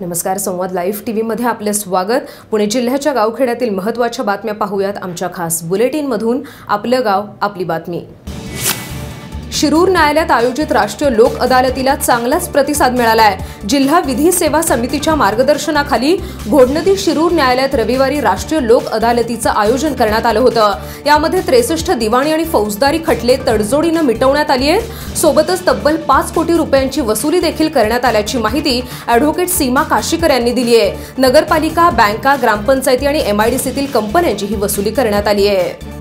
नमस्कार संवाद live T व्हीमध्ये आपले स्वागत. पुणे जिल्ह्याच्या गावखेड्यातील महत्त्वाच्या बातम्या पाहूयात आमच्या खास बुलेटिनमधून. आपलं गाव आपली बातमी. शिरूर न्यायालयात आयोजित राष्ट्रीय लोक अदालतीला चांगलाच प्रतिसाद मिळाला आहे जिल्हा विधी सेवा समितीच्या मार्गदर्शनाखाली घोडनदी शिरूर न्यायालयात रविवारी राष्ट्रीय लोक अदालतीचं आयोजन करण्यात आलं होतं. यामध्ये त्रेसष्ट दिवाणी आणि फौजदारी खटले तडजोडीनं मिटवण्यात आली आहेत. सोबतच तब्बल पाच कोटी रुपयांची वसुली देखील करण्यात आल्याची माहिती अॅडव्होकेट सीमा काशीकर यांनी दिली आहे. नगरपालिका बँका ग्रामपंचायती आणि एमआयडीसीतील कंपन्यांची ही वसुली करण्यात आली आहे.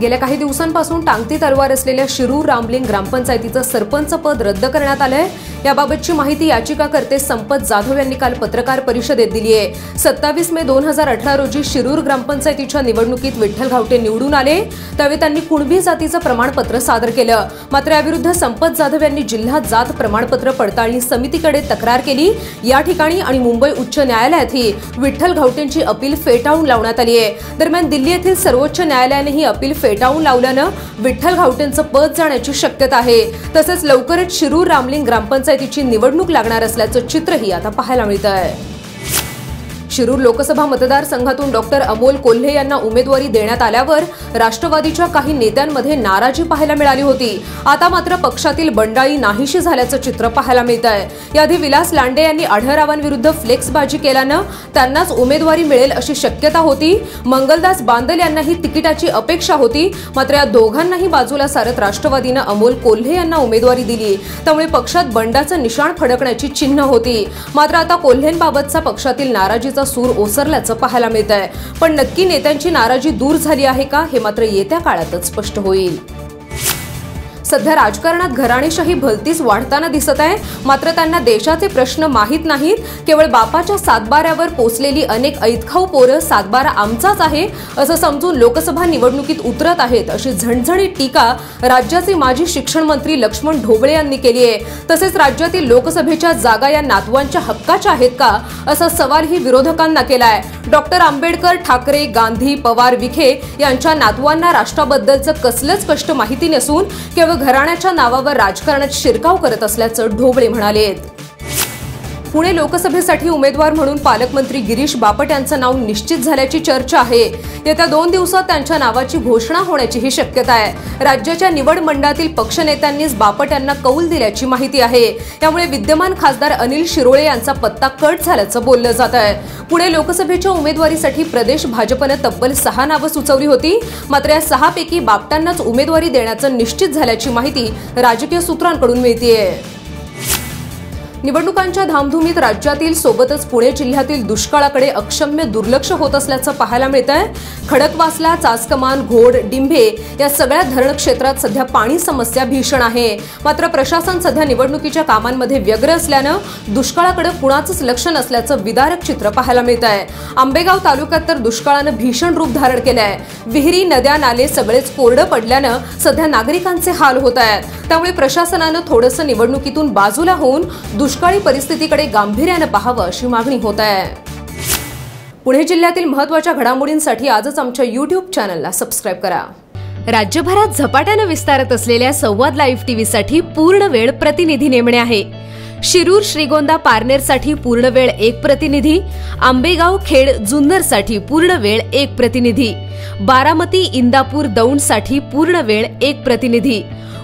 गेल्या काही दिवसांपासून टांगती तलवार असलेल्या शिरूर रामलिंग ग्रामपंचायतीचं सरपंच पद रद्द करण्यात आलंय. याबाबतची माहिती याचिकाकर्ते संपत जाधव यांनी काल पत्रकार परिषदेत दिली आहे. सत्तावीस मे दोन हजार अठरा रोजी शिरूर ग्रामपंचायतीच्या निवडणुकीत विठ्ठल घावटे निवडून आले. त्यावेळी त्यांनी कुणबी जातीचं प्रमाणपत्र सादर केलं. मात्र याविरुद्ध संपत जाधव यांनी जिल्हा जात प्रमाणपत्र पडताळणी समितीकडे तक्रार केली. या ठिकाणी आणि मुंबई उच्च न्यायालयातही विठ्ठल घावटेंची अपील फेटाळून लावण्यात आली आहे. दरम्यान दिल्ली येथील सर्वोच्च न्यायालयाने ही अपील फेटाळून लावल्यानं विठ्ठल घावटेंचं पद जाण्याची शक्यता आहे. तसंच लवकरच शिरूर रामलिंग ग्रामपंचायत पंचायतीची निवडणूक लागणार असल्याचं चित्रही आता पाहायला मिळत आहे शिरूर लोकसभा मतदारसंघातून डॉक्टर अमोल कोल्हे यांना उमेदवारी देण्यात आल्यावर राष्ट्रवादीच्या काही नेत्यांमध्ये नाराजी पाहायला मिळाली होती. आता मात्र पक्षातील बंडाळी नाहीशी झाल्याचं चित्र पाहायला मिळत आहे याआधी विलास लांडे यांनी आढळरावांविरुद्ध फ्लेक्सबाजी केल्यानं त्यांनाच उमेदवारी मिळेल अशी शक्यता होती. मंगलदास बांदल यांनाही तिकिटाची अपेक्षा होती. मात्र या दोघांनाही बाजूला सारत राष्ट्रवादीनं अमोल कोल्हे यांना उमेदवारी दिली. त्यामुळे पक्षात बंडाचं निशाण फडकण्याची चिन्ह होती. मात्र आता कोल्हेंबाबतचा पक्षातील नाराजीचा सूर ओसरल्याचं पाहायला मिळत आहे पण नक्की नेत्यांची नाराजी दूर झाली आहे का हे मात्र येत्या काळातच स्पष्ट होईल. सध्या राजकारणात घराणेशाही भलतीच वाढताना दिसत आहे. मात्र त्यांना देशाचे प्रश्न माहीत नाहीत. केवळ बापाच्या सातबाऱ्यावर पोचलेली अनेक ऐतखाऊ पोरं सातबारा आमचाच आहे असं समजून लोकसभा निवडणुकीत उतरत आहेत अशी झणझणीत टीका राज्याचे माजी शिक्षण मंत्री लक्ष्मण ढोबळे यांनी केली आहे. तसेच राज्यातील लोकसभेच्या जागा या नातवांच्या हक्काच्या आहेत का असा सवालही विरोधकांना केलाय. डॉक्टर आंबेडकर ठाकरे गांधी पवार विखे यांच्या नातवांना राष्ट्राबद्दलचं कसलंच कष्ट माहिती नसून केवळ घराण्याच्या नावावर राजकारणात शिरकाव करत असल्याचं ढोबळे म्हणाले पुणे लोकसभेसाठी उमेदवार म्हणून पालकमंत्री गिरीश बापट यांचं नाव निश्चित झाल्याची चर्चा आहे. येत्या दोन दिवसात त्यांच्या नावाची घोषणा होण्याचीही शक्यता आहे. राज्याच्या निवड मंडळातील पक्षनेत्यांनीच बापट यांना कौल दिल्याची माहिती आहे. त्यामुळे विद्यमान खासदार अनिल शिरोळे यांचा पत्ता कट झाल्याचं बोललं जात आहे. पुणे लोकसभेच्या उमेदवारीसाठी प्रदेश भाजपनं तब्बल सहा नावं सुचवली होती. मात्र या सहापैकी बापटांनाच उमेदवारी देण्याचं निश्चित झाल्याची माहिती राजकीय सूत्रांकडून मिळतीये. निवडणुकांच्या धामधुमीत राज्यातील सोबतच पुणे जिल्ह्यातील दुष्काळाकडे अक्षम्य दुर्लक्ष होत असल्याचं पाहायला मिळत आहे खडकवासला चासकमान घोड डिंभे या सगळ्या धरण क्षेत्रात सध्या पाणी समस्या भीषण आहे. मात्र प्रशासन सध्या निवडणुकीच्या कामांमध्ये व्यग्र असल्यानं दुष्काळाकडे कुणाचंच लक्ष नसल्याचं विदारक चित्र पाहायला मिळत आहे आंबेगाव तालुक्यात तर दुष्काळानं भीषण रूप धारण केलं आहे विहिरी नद्या नाले सगळेच कोरडं पडल्यानं सध्या नागरिकांचे हाल होत आहेत. त्यामुळे प्रशासनानं थोडंसं निवडणुकीतून बाजूला होऊन दुष्काळ दुष्काळी परिस्थितीकडे गांभीर्यानं पाहावं अशी मागणी होत आहे. पुणे जिल्ह्यातील महत्त्वाच्या घडामोडींसाठी आजच आमच्या युट्यूब चॅनलला सबस्क्राईब करा. राज्यभरात झपाट्यानं विस्तारत असलेल्या संवाद लाईव्ह टीव्हीसाठी पूर्ण वेळ प्रतिनिधी नेमणे आहे. शिरूर श्रीगोंदा पारनेरसाठी पूर्ण वेळ एक प्रतिनिधी आंबेगाव खेड जुन्नरसाठी पूर्ण वेळ एक प्रतिनिधी बारामती इंदापूर दौंडसाठी पूर्ण वेळ एक प्रतिनिधी